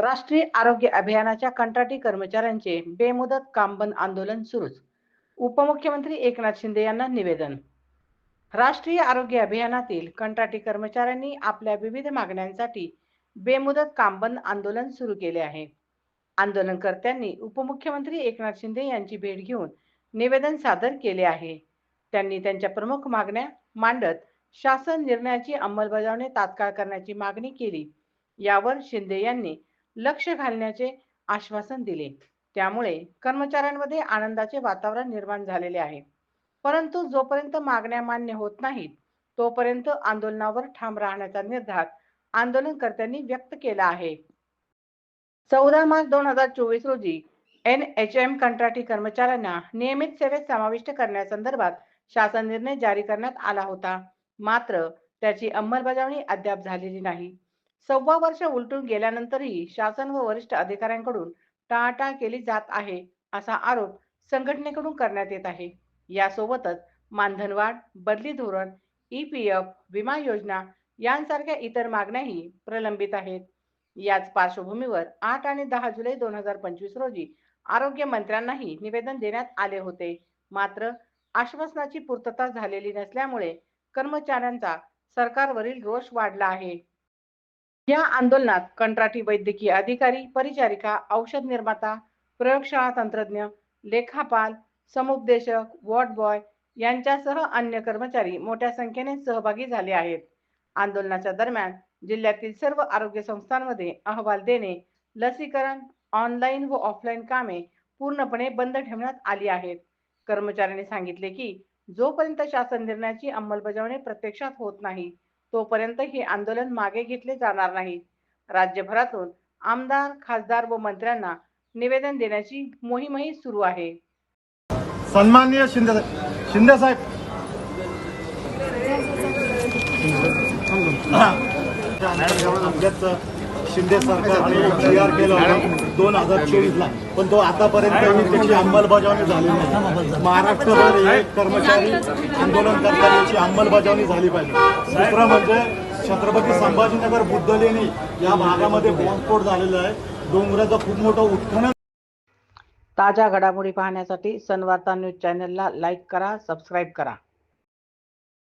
राष्ट्रीय आरोग्य अभियानाच्या कंत्राटी कर्मचाऱ्यांचे बेमुदत काम बंद आंदोलन सुरूच. उपमुख्यमंत्री एकनाथ शिंदे यांना निवेदन. राष्ट्रीय आरोग्य अभियानातील कंत्राटी कर्मचाऱ्यांनी आपल्या विविध मागण्यांसाठी बेमुदत काम बंद आंदोलन सुरू केले आहे. आंदोलनकर्त्यांनी उपमुख्यमंत्री एकनाथ शिंदे यांची भेट घेऊन निवेदन सादर केले आहे. त्यांनी त्यांच्या प्रमुख मागण्या मांडत शासन निर्णयाची अंमलबजावणी तात्काळ करण्याची मागणी केली. यावर शिंदे यांनी लक्ष घालण्याचे आश्वासन दिले. त्यामुळे कर्मचाऱ्यांमध्ये आनंदाचे वातावरण निर्माण झालेले आहे. परंतु जोपर्यंत मागण्या मान्य होत नाहीत तोपर्यंत आंदोलनावर ठाम राहण्याचा निर्धार आंदोलनकर्त्यांनी व्यक्त केला आहे. चौदा मार्च दोन हजार चोवीस रोजी एन एच एम कंत्राटी कर्मचाऱ्यांना नियमित सेवेत समाविष्ट करण्यासंदर्भात शासन निर्णय जारी करण्यात आला होता. मात्र त्याची अंमलबजावणी अद्याप झालेली नाही. सव्वा वर्ष उलटून गेल्यानंतरही शासन व वरिष्ठ अधिकाऱ्यांकडून टाळाटाळ केली जात आहे असा आरोप संघटनेकडून करण्यात येत आहे. यासोबतच मानधनवाढ बदली धोरण ई पी एफ विमा योजना यांसारख्या इतर मागण्याही प्रलंबित आहेत. याच पार्श्वभूमीवर आठ आणि दहा जुलै दोन हजार पंचवीस रोजी आरोग्य मंत्र्यांनाही निवेदन देण्यात आले होते. मात्र आश्वासनाची पूर्तता झालेली नसल्यामुळे कर्मचाऱ्यांचा सरकारवरील रोष वाढला आहे. या आंदोलनात कंत्राटी वैद्यकीय अधिकारी परिचारिका औषध निर्माता प्रयोगशाळा तंत्रज्ञ लेखापाल समुपदेशक वॉर्ड बॉय यांच्यासह अन्य कर्मचारी मोठ्या संख्येने सहभागी झाले आहेत. आंदोलनाच्या दरम्यान जिल्ह्यातील सर्व आरोग्य संस्थांमध्ये अहवाल देणे लसीकरण ऑनलाईन व ऑफलाईन कामे पूर्णपणे बंद ठेवण्यात आली आहेत. कर्मचाऱ्यांनी सांगितले की जोपर्यंत शासन निर्णयाची अंमलबजावणी प्रत्यक्षात होत नाही तोपर्यंत हे आंदोलन मागे घेतले जाणार नाही राज्यभरातून आमदार खासदार व मंत्र्यांना निवेदन देण्याची मोहीमही सुरू आहे सन्माननीय शिंदे शिंदे साहेब शिंदे सरकारने केलं दोन हजार चोवीसला. पण तो आतापर्यंत त्याची अंमलबजावणी झाली नाही. महाराष्ट्रभर कर्मचारी आंदोलन करतात याची अंमलबजावणी झाली पाहिजे. दुसरं म्हणजे छत्रपती संभाजीनगर बुद्धलेणी या भागामध्ये बॉम्बस्फोट झालेला आहे. डोंगराचं खूप मोठं उत्खनन ताज्या घडामोडी पाहण्यासाठी सनवार्ता न्यूज चॅनलला लाईक करा सबस्क्राईब करा.